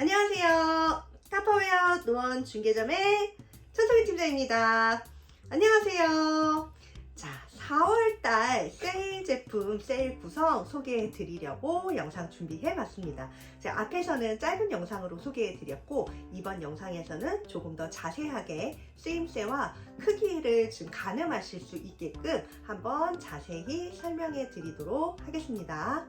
안녕하세요. 타파웨어 노원 중개점의 천성희 팀장입니다. 안녕하세요. 자, 4월달 세일 제품 세일 구성 소개해 드리려고 영상 준비해 봤습니다. 자, 앞에서는 짧은 영상으로 소개해 드렸고, 이번 영상에서는 조금 더 자세하게 쓰임새와 크기를 좀 가늠하실 수 있게끔 한번 자세히 설명해 드리도록 하겠습니다.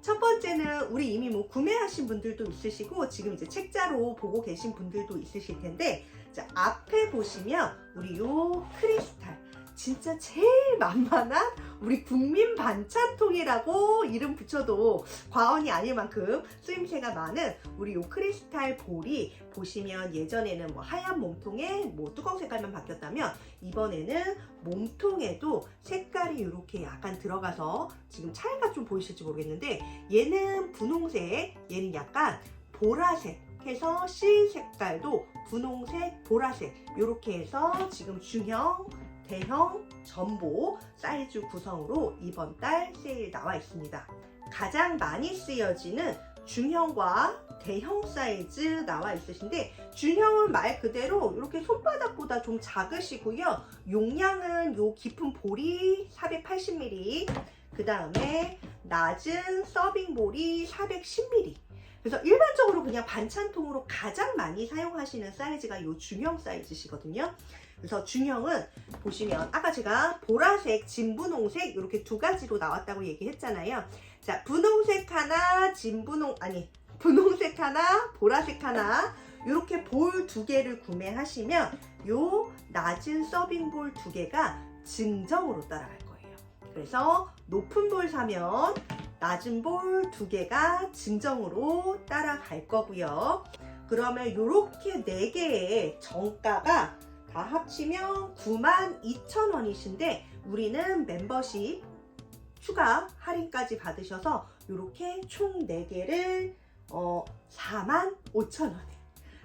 자, 첫 번째는 우리 이미 뭐 구매하신 분들도 있으시고 지금 이제 책자로 보고 계신 분들도 있으실 텐데 자, 앞에 보시면 우리 요 크리스탈 진짜 제일 만만한 우리 국민 반찬통이라고 이름 붙여도 과언이 아닐 만큼 쓰임새가 많은 우리 요 크리스탈 볼이 보시면 예전에는 뭐 하얀 몸통에 뭐 뚜껑 색깔만 바뀌었다면 이번에는 몸통에도 색깔이 이렇게 약간 들어가서 지금 차이가 좀 보이실지 모르겠는데 얘는 분홍색, 얘는 약간 보라색 해서 실 색깔도 분홍색, 보라색 이렇게 해서 지금 중형, 대형, 전보 사이즈 구성으로 이번 달 세일 나와 있습니다. 가장 많이 쓰여지는 중형과 대형 사이즈 나와 있으신데 중형은 말 그대로 이렇게 손바닥보다 좀 작으시고요. 용량은 요 깊은 볼이 480ml 그 다음에 낮은 서빙 볼이 410ml 그래서 일반적으로 그냥 반찬통으로 가장 많이 사용하시는 사이즈가 이 중형 사이즈시거든요. 그래서 중형은 보시면 아까 제가 보라색, 진분홍색 이렇게 두 가지로 나왔다고 얘기했잖아요. 자, 분홍색 하나, 진분홍 아니 분홍색 하나, 보라색 하나 이렇게 볼 두 개를 구매하시면 요 낮은 서빙 볼 두 개가 증정으로 따라갈 거예요. 그래서 높은 볼 사면 낮은 볼 두 개가 증정으로 따라갈 거고요. 그러면 이렇게 네 개의 정가가 다 합치면 92,000원이신데 우리는 멤버십 추가 할인까지 받으셔서 이렇게 총 4개를 어, 45,000원에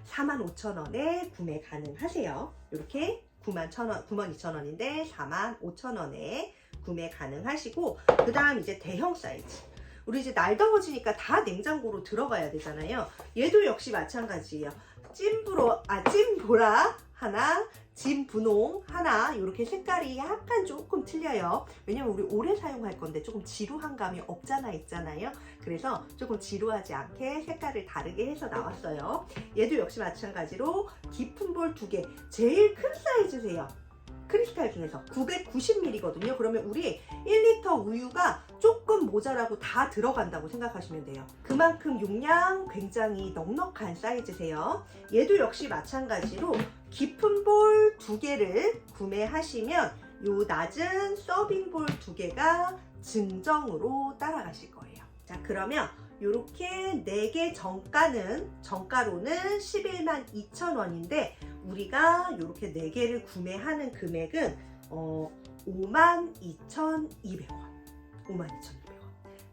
45,000원에 구매 가능하세요. 이렇게 91,000원, 92,000원인데 45,000원에 구매 가능하시고 그 다음 이제 대형 사이즈. 우리 이제 날 더워지니까 다 냉장고로 들어가야 되잖아요. 얘도 역시 마찬가지예요. 찐브로 아 찐보라 하나 진 분홍 하나 이렇게 색깔이 약간 조금 틀려요 왜냐면 우리 오래 사용할 건데 조금 지루한 감이 없잖아 있잖아요 그래서 조금 지루하지 않게 색깔을 다르게 해서 나왔어요 얘도 역시 마찬가지로 깊은 볼 두 개 제일 큰 사이즈세요 크리스탈 중에서 990ml거든요. 그러면 우리 1리터 우유가 조금 모자라고 다 들어간다고 생각하시면 돼요. 그만큼 용량 굉장히 넉넉한 사이즈세요. 얘도 역시 마찬가지로 깊은 볼 두 개를 구매하시면 요 낮은 서빙 볼 두 개가 증정으로 따라가실 거예요. 자, 그러면 이렇게 4개 정가는 정가로는 11만 2천 원인데 우리가 이렇게 4개를 구매하는 금액은 어, 5만 2,200원 5만 2,200원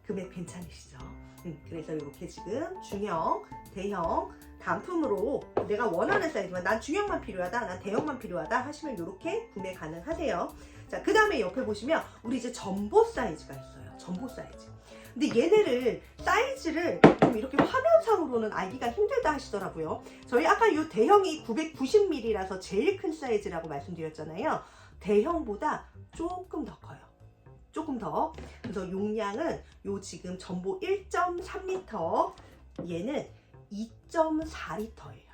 금액 괜찮으시죠? 음, 그래서 이렇게 지금 중형, 대형 단품으로 내가 원하는 사이즈만 난 중형만 필요하다 난 대형만 필요하다 하시면 이렇게 구매 가능하세요 자 그 다음에 옆에 보시면 우리 이제 전보 사이즈가 있어요 전보 사이즈 근데 얘네를 사이즈를 좀 이렇게 화면상으로는 알기가 힘들다 하시더라고요. 저희 아까 이 대형이 990ml라서 제일 큰 사이즈라고 말씀드렸잖아요. 대형보다 조금 더 커요. 조금 더. 그래서 용량은 요 지금 전보 1.3L, 얘는 2.4L예요.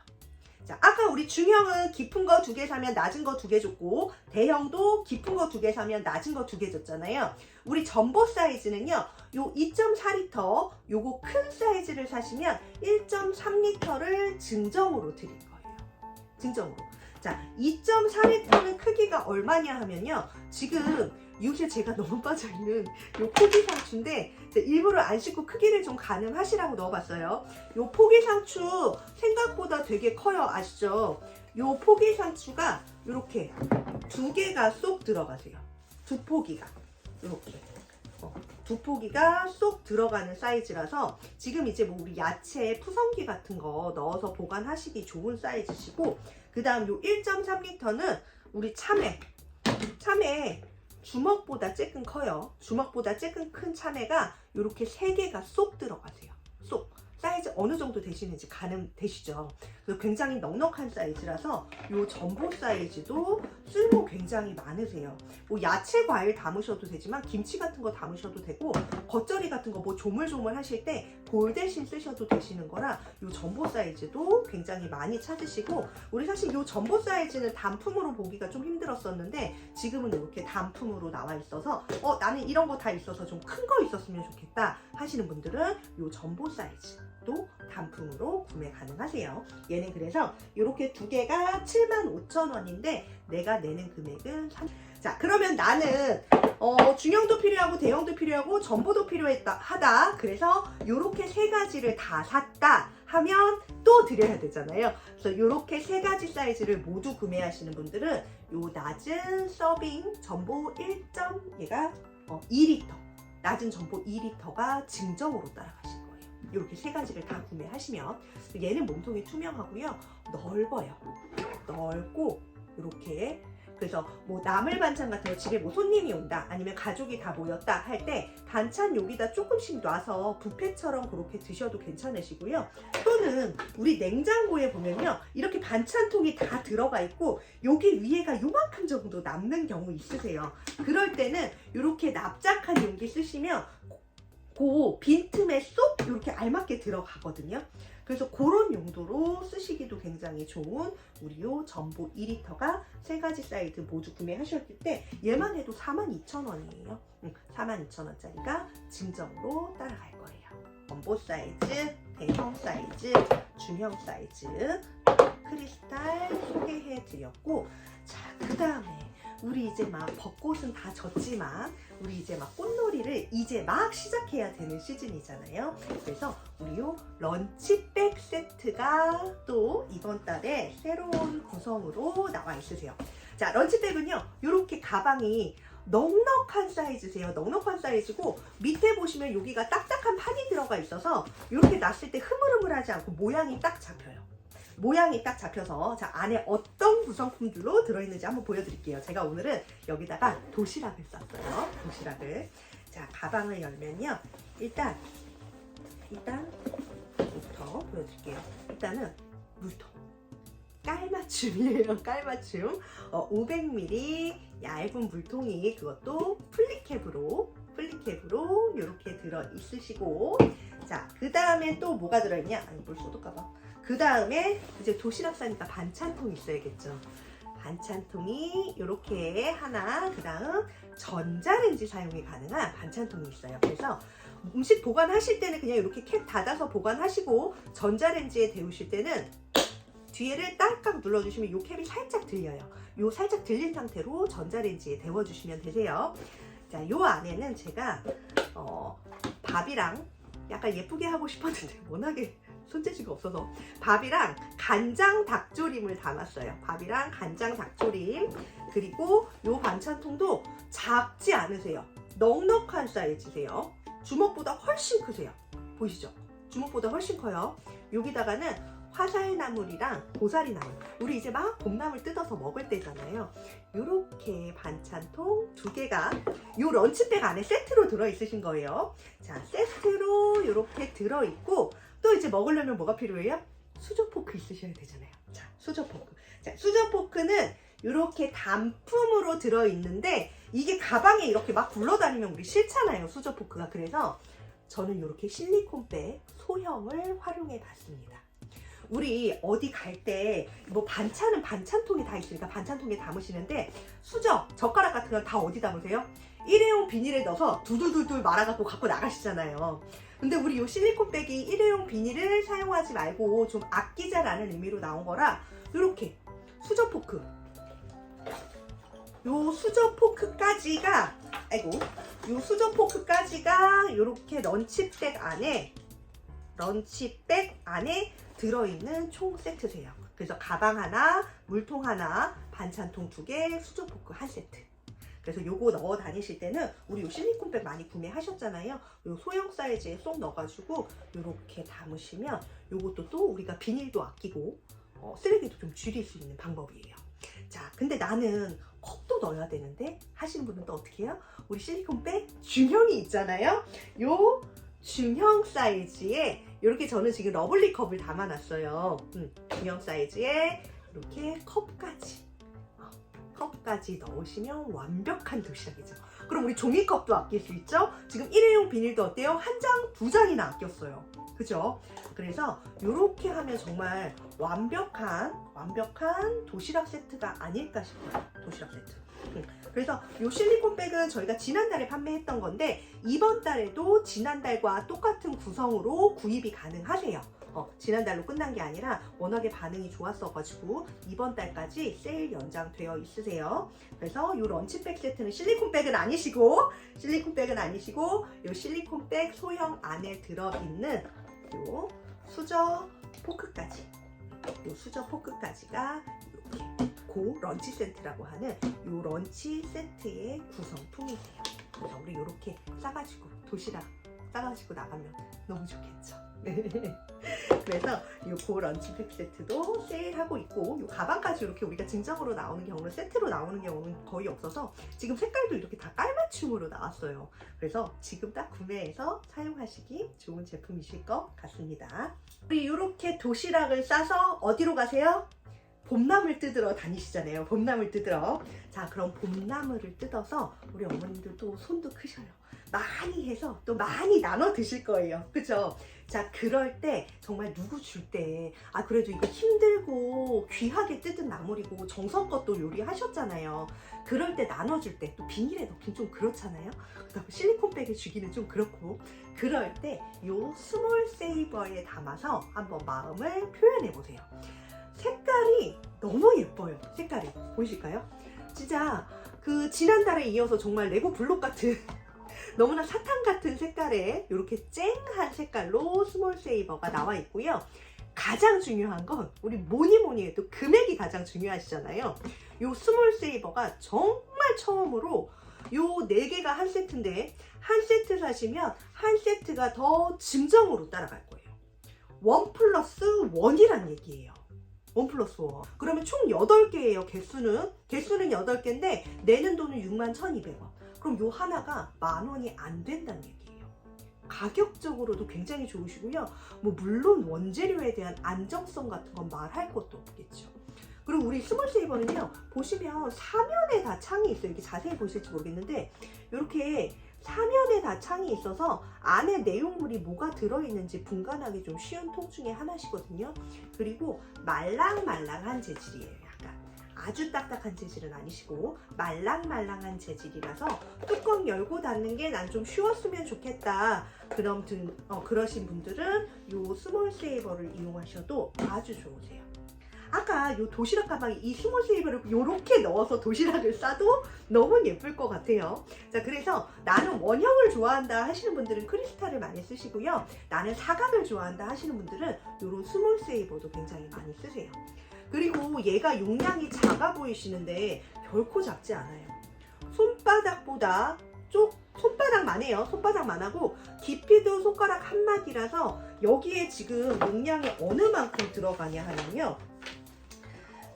자, 아까 우리 중형은 깊은 거 두 개 사면 낮은 거 두 개 줬고 대형도 깊은 거 두 개 사면 낮은 거 두 개 줬잖아요. 우리 전보 사이즈는요. 요 2.4리터 요거 큰 사이즈를 사시면 1.3리터를 증정으로 드릴 거예요. 증정으로. 자, 2.4리터는 크기가 얼마냐 하면요. 지금 요새 제가 너무 빠져있는 요 포기 상추인데 일부러 안 씻고 크기를 좀 가늠하시라고 넣어봤어요. 요 포기 상추 생각보다 되게 커요. 아시죠? 요 포기 상추가 이렇게 두 개가 쏙 들어가세요. 두 포기가. 이렇게. 어, 두 포기가 쏙 들어가는 사이즈라서 지금 이제 뭐 우리 야채 푸성기 같은 거 넣어서 보관하시기 좋은 사이즈시고 그 다음 요 1.3리터는 우리 참외 참외 주먹보다 조금 커요. 주먹보다 조금 큰 참외가 이렇게 세 개가 쏙 들어가세요. 쏙. 사이즈 어느 정도 되시는지 가늠 되시죠? 굉장히 넉넉한 사이즈라서 요 전보 사이즈도 쓸모 굉장히 많으세요. 뭐 야채 과일 담으셔도 되지만 김치 같은 거 담으셔도 되고 겉절이 같은 거 뭐 조물조물 하실 때 볼 대신 쓰셔도 되시는 거라 요 전보 사이즈도 굉장히 많이 찾으시고 우리 사실 요 전보 사이즈는 단품으로 보기가 좀 힘들었었는데 지금은 이렇게 단품으로 나와 있어서 어 나는 이런 거 다 있어서 좀 큰 거 있었으면 좋겠다 하시는 분들은 요 전보 사이즈 도 단품으로 구매 가능하세요. 얘는 그래서 이렇게 두 개가 75,000원인데 내가 내는 금액은 3... 자 그러면 나는 어, 중형도 필요하고 대형도 필요하고 전보도 필요했다 하다. 그래서 이렇게 세 가지를 다 샀다 하면 또 드려야 되잖아요. 그래서 이렇게 세 가지 사이즈를 모두 구매하시는 분들은 요 낮은 서빙 전보 1점 얘가 어, 2리터. 낮은 전보 2리터가 증정으로 거예요 이렇게 세 가지를 다 구매하시면 얘는 몸통이 투명하고요. 넓어요. 넓고 이렇게. 그래서 뭐 나물 반찬 같은 거 집에 뭐 손님이 온다 아니면 가족이 다 모였다 할 때 반찬 여기다 조금씩 놔서 뷔페처럼 그렇게 드셔도 괜찮으시고요. 또는 우리 냉장고에 보면요. 이렇게 반찬통이 다 들어가 있고 여기 위에가 요만큼 정도 남는 경우 있으세요. 그럴 때는 이렇게 납작한 용기 쓰시면 그 빈틈에 쏙 이렇게 알맞게 들어가거든요 그래서 그런 용도로 쓰시기도 굉장히 좋은 우리 요 전보 2리터가 세 가지 사이즈 모두 구매하셨을 때 얘만 해도 42,000원이에요. 42,000원짜리가 증정으로 따라갈 거예요. 전보 사이즈, 대형 사이즈, 중형 사이즈 크리스탈 소개해 드렸고 자, 그 다음에 우리 이제 막 벚꽃은 다 졌지만 우리 이제 막 꽃놀이를 이제 막 시작해야 되는 시즌이잖아요. 그래서 우리 요 런치백 세트가 또 이번 달에 새로운 구성으로 나와 있으세요. 자, 런치백은요, 이렇게 가방이 넉넉한 사이즈세요. 넉넉한 사이즈고 밑에 보시면 여기가 딱딱한 판이 들어가 있어서 이렇게 놨을 때 흐물흐물하지 않고 모양이 딱 잡혀요. 모양이 딱 잡혀서 자 안에 어떤 구성품들로 들어있는지 한번 보여드릴게요. 제가 오늘은 여기다가 도시락을 쌌어요. 도시락을 자 가방을 열면요. 일단 일단 부터 보여드릴게요. 일단은 물통 깔맞춤이에요. 깔맞춤 어, 500ml 얇은 물통이 그것도 플리캡으로 플리캡으로 이렇게 들어 있으시고 자 그 다음에 또 뭐가 들어있냐 아니 물 쏟을까봐 그 다음에 이제 도시락 싸니까 반찬통이 있어야겠죠. 반찬통이 이렇게 하나, 그 다음 전자레인지 사용이 가능한 반찬통이 있어요. 그래서 음식 보관하실 때는 그냥 이렇게 캡 닫아서 보관하시고 전자레인지에 데우실 때는 뒤에를 딸깍 눌러주시면 이 캡이 살짝 들려요. 요 살짝 들린 상태로 전자레인지에 데워주시면 되세요. 자, 요 안에는 제가 어, 밥이랑 약간 예쁘게 하고 싶었는데 워낙에 손재주가 없어서 밥이랑 간장 닭조림을 담았어요. 밥이랑 간장 닭조림 그리고 요 반찬통도 작지 않으세요. 넉넉한 사이즈세요. 주먹보다 훨씬 크세요. 보이시죠? 주먹보다 훨씬 커요. 여기다가는 화살나물이랑 고사리나물 우리 이제 막 봄나물 뜯어서 먹을 때잖아요. 요렇게 반찬통 두 개가 요 런치백 안에 세트로 들어있으신 거예요. 자 세트로 이렇게 들어있고 또 이제 먹으려면 뭐가 필요해요? 수저 포크 있으셔야 되잖아요. 자, 수저 포크. 자, 수저 포크는 이렇게 단품으로 들어있는데 이게 가방에 이렇게 막 굴러다니면 우리 싫잖아요. 수저 포크가. 그래서 저는 이렇게 실리콘백 소형을 활용해 봤습니다. 우리 어디 갈 때 뭐 반찬은 반찬통이 다 있으니까 반찬통에 담으시는데 수저, 젓가락 같은 건 다 어디 담으세요? 일회용 비닐에 넣어서 두들두들 말아갖고 갖고 나가시잖아요. 근데 우리 이 실리콘백이 일회용 비닐을 사용하지 말고 좀 아끼자라는 의미로 나온 거라 이렇게 수저 포크 요 수저 포크까지가 아이고 요 수저 포크까지가 이렇게 런치백 안에 런치백 안에 들어있는 총 세트세요. 그래서 가방 하나, 물통 하나, 반찬통 두 개, 수저 포크 한 세트. 그래서 요거 넣어 다니실 때는 우리 요 실리콘백 많이 구매하셨잖아요. 요 소형 사이즈에 쏙 넣어가지고 요렇게 담으시면 요것도 또 우리가 비닐도 아끼고 어, 쓰레기도 좀 줄일 수 있는 방법이에요. 자, 근데 나는 컵도 넣어야 되는데 하시는 분은 또 어떻게 해요? 우리 실리콘백 중형이 있잖아요. 요 중형 사이즈에 이렇게 저는 지금 러블리 컵을 담아놨어요. 음, 중형 사이즈에 이렇게 컵까지. 어, 컵까지 넣으시면 완벽한 도시락이죠. 그럼 우리 종이컵도 아낄 수 있죠? 지금 일회용 비닐도 어때요? 한 장, 두 장이나 아꼈어요. 그죠? 그래서 이렇게 하면 정말 완벽한, 완벽한 도시락 세트가 아닐까 싶어요. 도시락 세트. 음, 그래서 이 실리콘 백은 저희가 지난달에 판매했던 건데 이번 달에도 지난달과 똑같은 구성으로 구입이 가능하세요. 어, 지난달로 끝난 게 아니라 워낙에 반응이 좋았어가지고 이번 달까지 세일 연장되어 있으세요. 그래서 이 런치백 세트는 실리콘 백은 아니시고 실리콘 백은 아니시고 이 실리콘 백 소형 안에 들어있는 요 수저 포크까지 요 수저 포크까지가 이렇게 고 런치 세트라고 하는 요 런치 세트의 구성품이세요. 그래서 우리 이렇게 싸가지고 도시락 싸가지고 나가면 너무 좋겠죠. 네. 그래서 요 런치팩 세트도 세일하고 있고 요 가방까지 이렇게 우리가 증정으로 나오는 경우는 세트로 나오는 경우는 거의 없어서 지금 색깔도 이렇게 다 깔맞춤으로 나왔어요. 그래서 지금 딱 구매해서 사용하시기 좋은 제품이실 것 같습니다. 우리 이렇게 도시락을 싸서 어디로 가세요? 봄나물 뜯으러 다니시잖아요. 봄나물 뜯으러. 자, 그럼 봄나물을 뜯어서 우리 어머님들도 손도 크셔요. 많이 해서 또 많이 나눠 드실 거예요. 그죠? 자, 그럴 때 정말 누구 줄 때, 아, 그래도 이거 힘들고 귀하게 뜯은 나물이고 정성껏 또 요리하셨잖아요. 그럴 때 나눠줄 때 또 비닐에 넣긴 좀 그렇잖아요. 그다음 실리콘백에 주기는 좀 그렇고. 그럴 때 요 스몰 세이버에 담아서 한번 마음을 표현해 보세요. 색깔이 너무 예뻐요. 색깔이. 보이실까요? 진짜 그 지난달에 이어서 정말 레고 블록 같은 너무나 사탕 같은 색깔의 이렇게 쨍한 색깔로 스몰 세이버가 나와 있고요. 가장 중요한 건 우리 뭐니 뭐니 해도 금액이 가장 중요하시잖아요. 요 스몰 세이버가 정말 처음으로 요 네 개가 한 세트인데 한 세트 사시면 한 세트가 더 증정으로 따라갈 거예요. 원 플러스 원이란 얘기예요. 원 플러스 원. 그러면 총 8개예요, 개수는. 개수는 8개인데 내는 돈은 6만 1,200원. 그럼 요 하나가 만 원이 안 된다는 얘기예요. 가격적으로도 굉장히 좋으시고요. 뭐 물론 원재료에 대한 안정성 같은 건 말할 것도 없겠죠. 그리고 우리 스몰 세이버는요. 보시면 사면에 다 창이 있어요. 이렇게 자세히 보실지 모르겠는데 이렇게 사면에 다 창이 있어서 안에 내용물이 뭐가 들어있는지 분간하기 좀 쉬운 통 중에 하나시거든요. 그리고 말랑말랑한 재질이에요. 아주 딱딱한 재질은 아니시고 말랑말랑한 재질이라서 뚜껑 열고 닫는 게 난 좀 쉬웠으면 좋겠다. 그럼 등, 어, 그러신 분들은 이 스몰 세이버를 이용하셔도 아주 좋으세요. 아까 요 도시락 가방에 이 스몰 세이버를 이렇게 넣어서 도시락을 싸도 너무 예쁠 것 같아요. 자, 그래서 나는 원형을 좋아한다 하시는 분들은 크리스탈을 많이 쓰시고요. 나는 사각을 좋아한다 하시는 분들은 이런 스몰 세이버도 굉장히 많이 쓰세요. 그리고 얘가 용량이 작아 보이시는데 결코 작지 않아요. 손바닥보다 쪽 손바닥만 해요. 손바닥만 하고 깊이도 손가락 한 마디라서 여기에 지금 용량이 어느 만큼 들어가냐 하면요.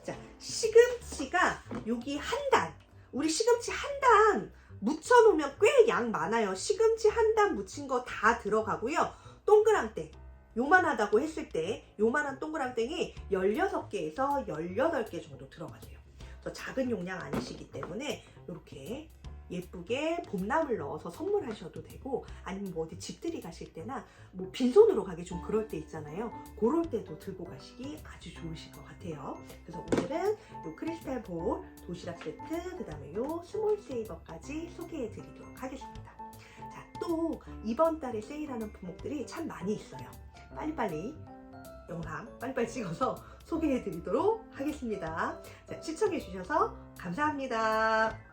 자, 시금치가 여기 한 단. 우리 시금치 한 단 묻혀놓으면 꽤 양 많아요. 시금치 한 단 묻힌 거 다 들어가고요. 동그랑땡. 요만하다고 했을 때 요만한 동그랑땡이 16개에서 18개 정도 들어가세요. 더 작은 용량 아니시기 때문에 이렇게 예쁘게 봄나물 넣어서 선물하셔도 되고 아니면 뭐 어디 집들이 가실 때나 뭐 빈손으로 가기 좀 그럴 때 있잖아요. 그럴 때도 들고 가시기 아주 좋으실 것 같아요. 그래서 오늘은 요 크리스탈 볼 도시락 세트 그 다음에 요 스몰 세이버까지 소개해 드리도록 하겠습니다. 자, 또 이번 달에 세일하는 품목들이 참 많이 있어요. 빨리빨리 영상 빨리빨리 찍어서 소개해 드리도록 하겠습니다. 자, 시청해 주셔서 감사합니다.